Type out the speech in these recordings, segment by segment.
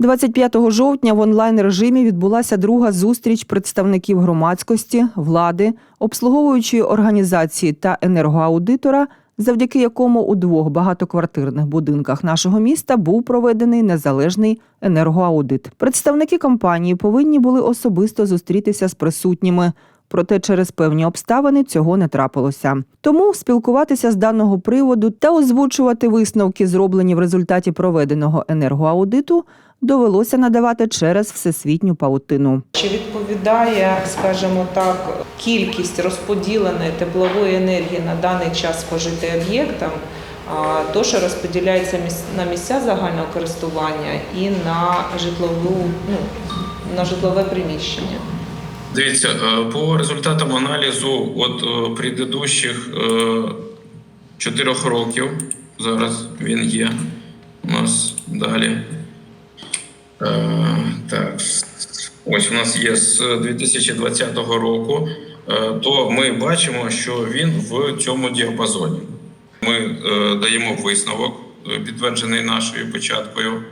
25 жовтня в онлайн режимі відбулася друга зустріч представників громадськості, влади, обслуговуючої організації та енергоаудитора, завдяки якому у двох багатоквартирних будинках нашого міста був проведений незалежний енергоаудит. Представники компанії повинні були особисто зустрітися з присутніми. Проте через певні обставини цього не трапилося. Тому спілкуватися з даного приводу та озвучувати висновки, зроблені в результаті проведеного енергоаудиту, довелося надавати через всесвітню паутину. Чи відповідає, скажімо так, кількість розподіленої теплової енергії на даний час спожити об'єктам, то, що розподіляється на місця загального користування і на житлову, ну, на житлове приміщення? Дивіться, е, по результатам аналізу от е, предыдущих е, чотирьох років, зараз він є у нас далі. Так, ось у нас є з 2020 року, то ми бачимо, що він в цьому діапазоні. Ми даємо висновок, підтверджений нашою початкою.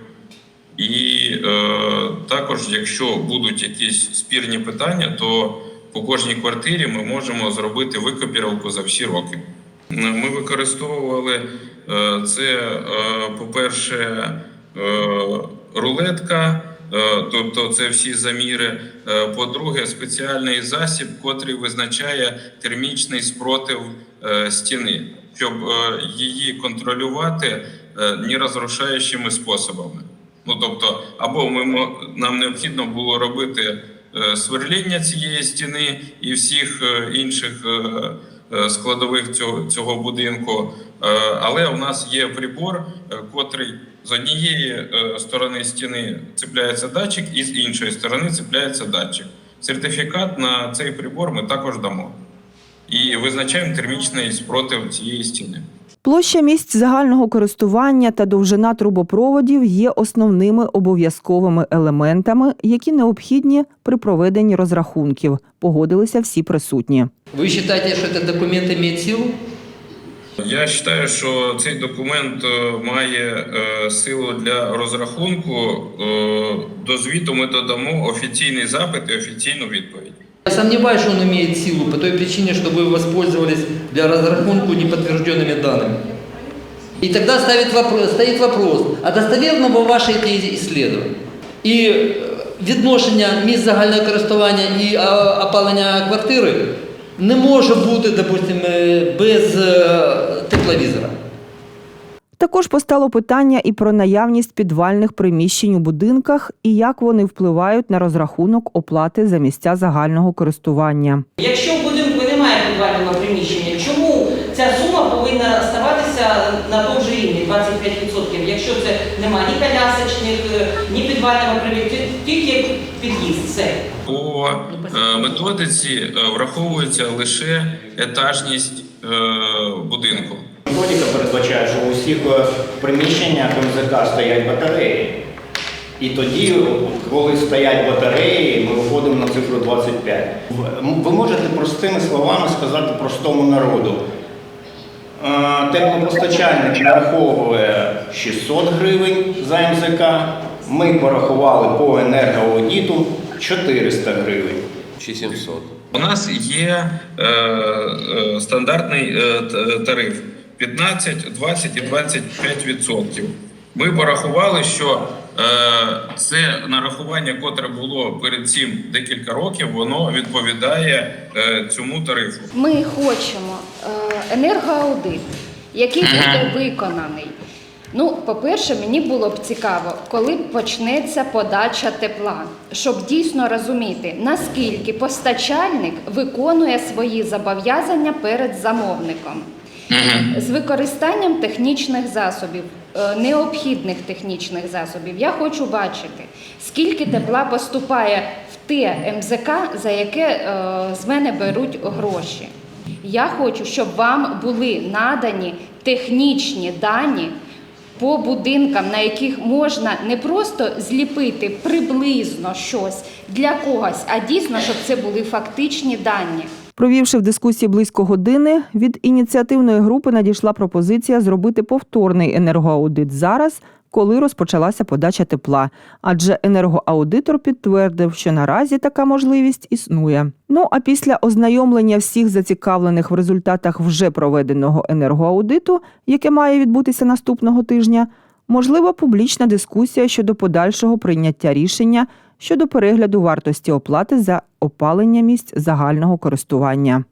І е, також, якщо будуть якісь спірні питання, то по кожній квартирі ми можемо зробити викопіровку за всі роки. Ми використовували е, це, е, по-перше, е, рулетка, е, тобто це всі заміри. Е, По-друге, спеціальний засіб, котрий визначає термічний спротив е, стіни, щоб е, її контролювати е, нерозрушаючими способами. Ну тобто, або ми нам необхідно було робити е, сверління цієї стіни і всіх е, інших е, складових цього, цього будинку. Але у нас є прибор, котрий з однієї сторони стіни цепляється датчик, і з іншої сторони цепляється датчик. Сертифікат на цей прибор ми також дамо і визначаємо термічний спротив цієї стіни. Площа місць загального користування та довжина трубопроводів є основними обов'язковими елементами, які необхідні при проведенні розрахунків. Погодилися всі присутні. Вы считаете, что этот документ имеет силу? Я вважаю, що цей документ е, має е, силу для розрахунку. Е, До звіту ми додамо офіційний запит і офіційну відповідь. Я сомневаюсь, что он имеет силу по той причине, что вы воспользовались для разрахунку неподтвержденными данными. И тогда ставит вопрос, стоит вопрос, а достоверно ли ваші эти исследования? І е, відношення місць загального користування і а, опалення квартири не може бути, допустимо, без е, тепловізора. Також постало питання і про наявність підвальних приміщень у будинках і як вони впливають на розрахунок оплати за місця загального користування. Якщо в будинку немає підвального приміщення, чому ця сума повинна ставатися на тому ж рівні 25%? Якщо це немає ні колясочних, е, ні підвального приміщення, тільки під'їзд, все. По е, методиці е, враховується лише етажність будинку. Методика передбачає, що у всіх е, приміщеннях МЗК стоять батареї. І тоді, коли стоять батареї, ми виходимо на цифру 25. Ви можете простими словами сказати простому народу. Е, Теплопостачальник нараховує 600 гривень за МЗК. Ми порахували по енергоаудиту 400 гривень. Чи 700. У нас є е, е, стандартний е, тариф 15, 20 і 25 відсотків. Ми порахували, що е, це нарахування, котре було перед цим декілька років, воно відповідає е, цьому тарифу. Ми хочемо е, енергоаудит, який буде виконаний. Ну, по-перше, мені було б цікаво, коли почнеться подача тепла, щоб дійсно розуміти, наскільки постачальник виконує свої зобов'язання перед замовником. З використанням технічних засобів, е, необхідних технічних засобів, я хочу бачити, скільки тепла поступає в те МЗК, за яке е, з мене беруть гроші. Я хочу, щоб вам були надані технічні дані по будинкам, на яких можна не просто зліпити приблизно щось для когось, а дійсно, щоб це були фактичні дані. Провівши в дискусії близько години, від ініціативної групи надійшла пропозиція зробити повторний енергоаудит зараз, коли розпочалася подача тепла, адже енергоаудитор підтвердив, що наразі така можливість існує. Ну а після ознайомлення всіх зацікавлених в результатах вже проведеного енергоаудиту, яке має відбутися наступного тижня, можлива публічна дискусія щодо подальшого прийняття рішення щодо перегляду вартості оплати за опалення місць загального користування.